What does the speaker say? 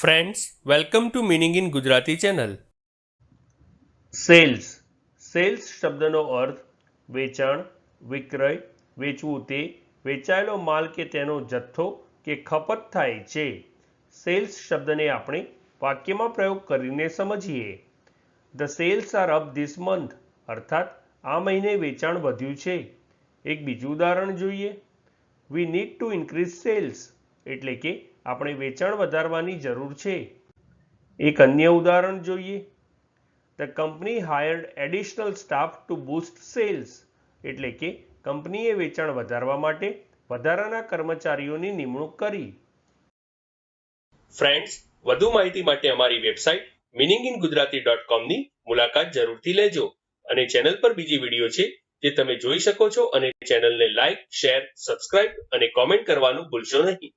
Friends welcome to meaning in Gujarati channel sales sales શબ્દનો અર્થ વેચાણ, વિક્રય, વેચવું તે વેચાયેલો માલ કે તેનો જથ્થો કે ખપત થાય છે. સેલ્સ શબ્દને આપણે વાક્યમાં પ્રયોગ કરીને સમજીએ. The sales are up this month અર્થાત, આ મહિને વેચાણ વધ્યું છે. એક બીજું ઉદાહરણ જોઈએ. We need to increase sales એટલે કે આપણે વેચાણ વધારવાની જરૂર છે. એક અન્ય ઉદાહરણ જોઈએ. The company hired additional staff to boost sales એટલે કે કંપનીએ વેચાણ વધારવા માટે વધારાના કર્મચારીઓની નિમણૂક કરી. ફ્રેન્ડ્સ વધુ માહિતી માટે અમારી website meaning in Gujarati dot કોમની મુલાકાત જરૂરથી લેજો અને ચેનલ પર બીજી વીડિયો છે જે તમે જોઈ શકો છો અને ચેનલને લાઇક શેર સબસ્ક્રાઇબ અને કોમેન્ટ કરવાનું ભૂલશો નહીં.